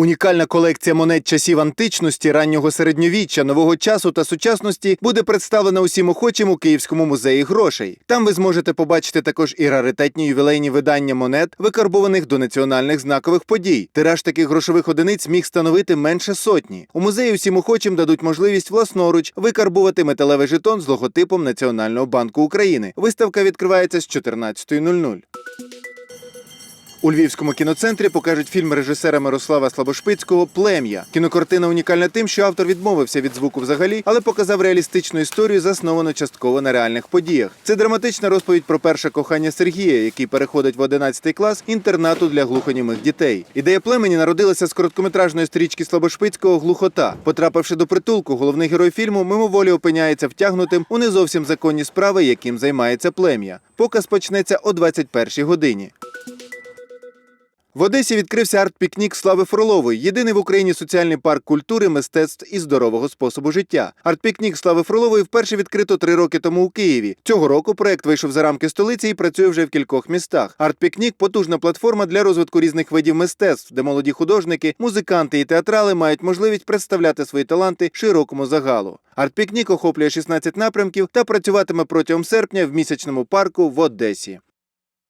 Унікальна колекція монет часів античності, раннього середньовіччя, нового часу та сучасності буде представлена усім охочим у Київському музеї грошей. Там ви зможете побачити також і раритетні ювілейні видання монет, викарбованих до національних знакових подій. Тираж таких грошових одиниць міг становити менше сотні. У музеї усім охочим дадуть можливість власноруч викарбувати металевий жетон з логотипом Національного банку України. Виставка відкривається з 14.00. У Львівському кіноцентрі покажуть фільм режисера Мирослава Слабошпицького Плем'я. Кінокартина унікальна тим, що автор відмовився від звуку взагалі, але показав реалістичну історію, засновану частково на реальних подіях. Це драматична розповідь про перше кохання Сергія, який переходить в 11 клас інтернату для глухонімих дітей. Ідея племені народилася з короткометражної стрічки Слабошпицького Глухота. Потрапивши до притулку, головний герой фільму мимоволі опиняється втягнутим у не зовсім законні справи, яким займається плем'я. Показ почнеться о 21 годині. В Одесі відкрився арт-пікнік Слави Фролової, єдиний в Україні соціальний парк культури, мистецтв і здорового способу життя. Арт-пікнік Слави Фролової вперше відкрито три роки тому у Києві. Цього року проект вийшов за рамки столиці і працює вже в кількох містах. Арт-пікнік потужна платформа для розвитку різних видів мистецтв, де молоді художники, музиканти і театрали мають можливість представляти свої таланти широкому загалу. Арт-пікнік охоплює 16 напрямків та працюватиме протягом серпня в місячному парку в Одесі.